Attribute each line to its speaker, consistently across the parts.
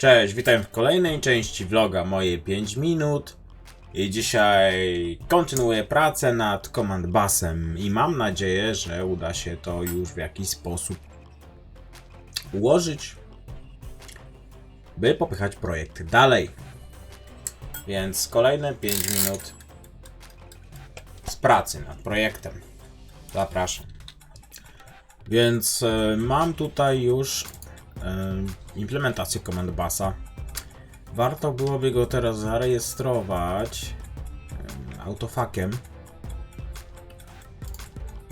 Speaker 1: Cześć, witam w kolejnej części vloga moje 5 minut. I dzisiaj kontynuuję pracę nad Command Busem i mam nadzieję, że uda się to już w jakiś sposób ułożyć, by popychać projekt dalej. Więc kolejne 5 minut z pracy nad projektem. Zapraszam. Więc e, mam tutaj już implementację Command Busa. Warto byłoby go teraz zarejestrować em, autofakiem.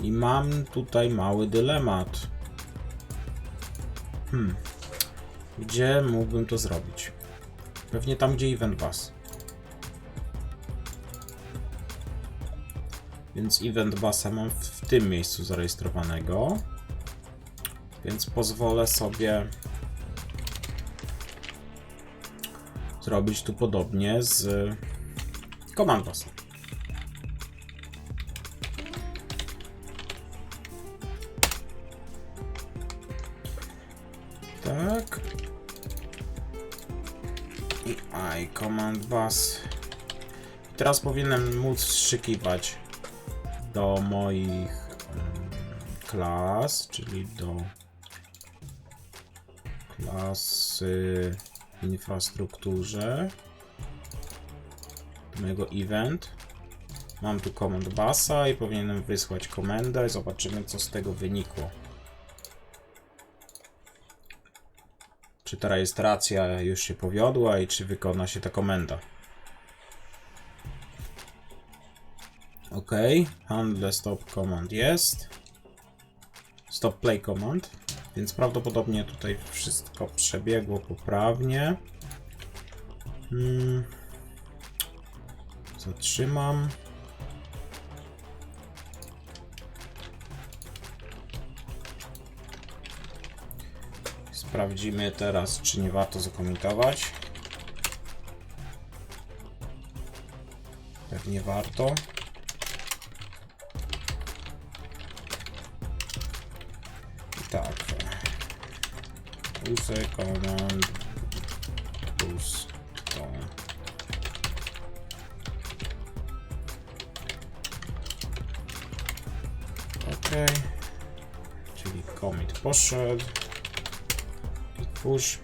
Speaker 1: I mam tutaj mały dylemat. Hmm. Gdzie mógłbym to zrobić? Pewnie tam, gdzie Event Bus. Więc Event Busa mam w tym miejscu zarejestrowanego. Więc pozwolę sobie zrobić tu podobnie z Command Busem. Tak. I I Command Bus. Teraz powinienem móc wstrzykiwać do moich klas, czyli do klasy infrastrukturze do mojego event. Mam tu command busa i powinienem wysłać komendę i zobaczymy co z tego wynikło. Czy ta rejestracja już się powiodła i czy wykona się ta komenda. OK, handle stop command jest. Stop play command. Więc prawdopodobnie tutaj wszystko przebiegło poprawnie. Hmm. Zatrzymam. Sprawdzimy teraz, czy nie warto zakomentować. Pewnie warto. I tak. Use command plus to. Ok. Czyli commit poszedł. Push.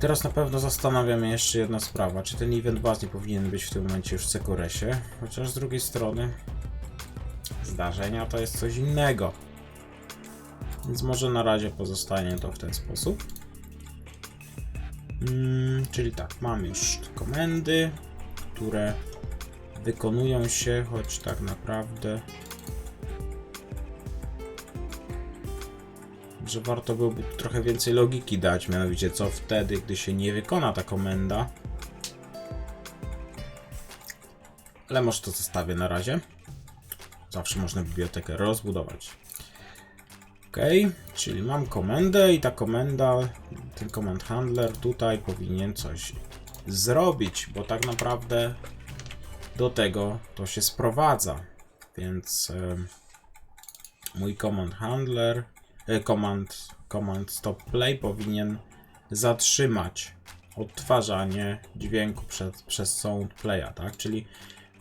Speaker 1: Teraz na pewno zastanawia mnie jeszcze jedna sprawa, czy ten event bus nie powinien być w tym momencie już w Securesie, chociaż z drugiej strony zdarzenia to jest coś innego. Więc może na razie pozostanie to w ten sposób. Mm, czyli tak, mam już komendy, które wykonują się, choć tak naprawdę że warto byłoby trochę więcej logiki dać, mianowicie co wtedy, gdy się nie wykona ta komenda. Ale może to zostawię na razie. Zawsze można bibliotekę rozbudować. Czyli mam komendę i ta komenda, ten command handler tutaj powinien coś zrobić, bo tak naprawdę do tego to się sprowadza. Więc em, mój command handler, e, command, command stop play powinien zatrzymać odtwarzanie dźwięku przez, przez sound playa, tak? Czyli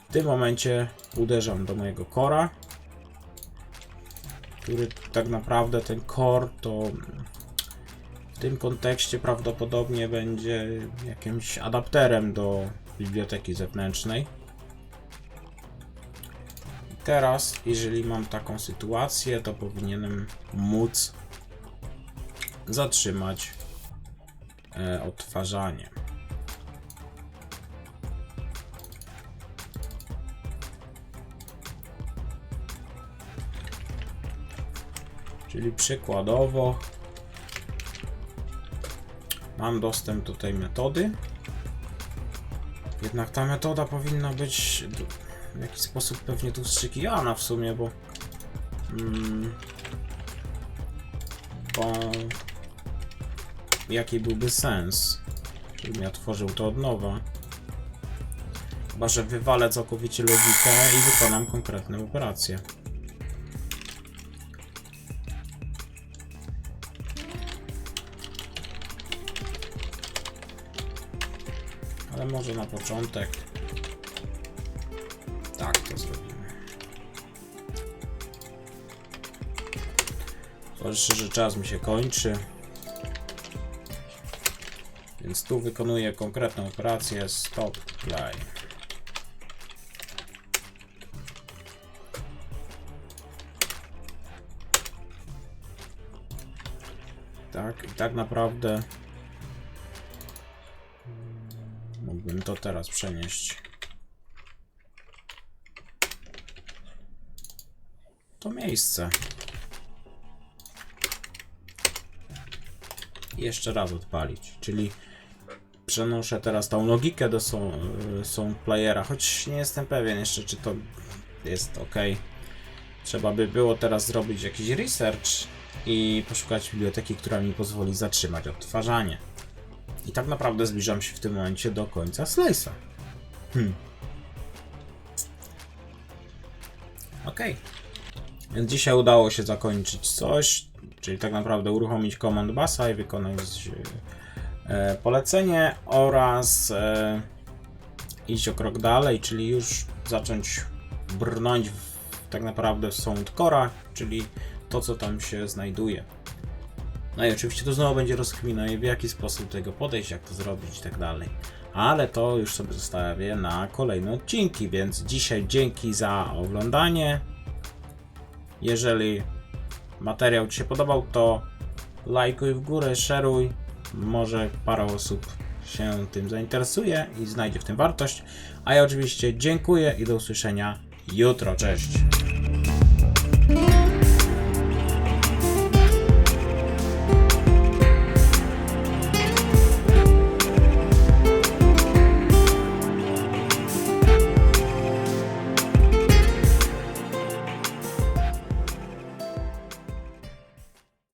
Speaker 1: w tym momencie uderzam do mojego cora, który tak naprawdę ten core to w tym kontekście prawdopodobnie będzie jakimś adapterem do biblioteki zewnętrznej. Teraz, jeżeli mam taką sytuację, to powinienem móc zatrzymać e, odtwarzanie. Czyli przykładowo mam dostęp do tej metody. Jednak ta metoda powinna być w jakiś sposób pewnie tu wstrzykiwana w sumie, bo mm, bo jaki byłby sens, żebym ja tworzył to od nowa. Chyba, że wywalę całkowicie logikę i wykonam konkretne operacje. może na początek tak to zrobimy. Zważywszy, że czas mi się kończy. Więc tu wykonuję konkretną operację stop play. Tak, i tak naprawdę to teraz przenieść. To miejsce. I jeszcze raz odpalić, czyli przenoszę teraz tą logikę do są playera, choć nie jestem pewien jeszcze, czy to jest ok. Trzeba by było teraz zrobić jakiś research i poszukać biblioteki, która mi pozwoli zatrzymać odtwarzanie. I tak naprawdę zbliżam się w tym momencie do końca Slice'a. Hmm. Ok. Więc dzisiaj udało się zakończyć coś, czyli tak naprawdę uruchomić Command Bassa i wykonać e, polecenie oraz e, iść o krok dalej, czyli już zacząć brnąć w, tak naprawdę w Soundcore'a, czyli to, co tam się znajduje. No i oczywiście to znowu będzie rozkmina i w jaki sposób do tego podejść, jak to zrobić i tak dalej. Ale to już sobie zostawię na kolejne odcinki, więc dzisiaj dzięki za oglądanie. Jeżeli materiał Ci się podobał, to lajkuj w górę, szeruj. Może parę osób się tym zainteresuje i znajdzie w tym wartość. A ja oczywiście dziękuję i do usłyszenia jutro. Cześć!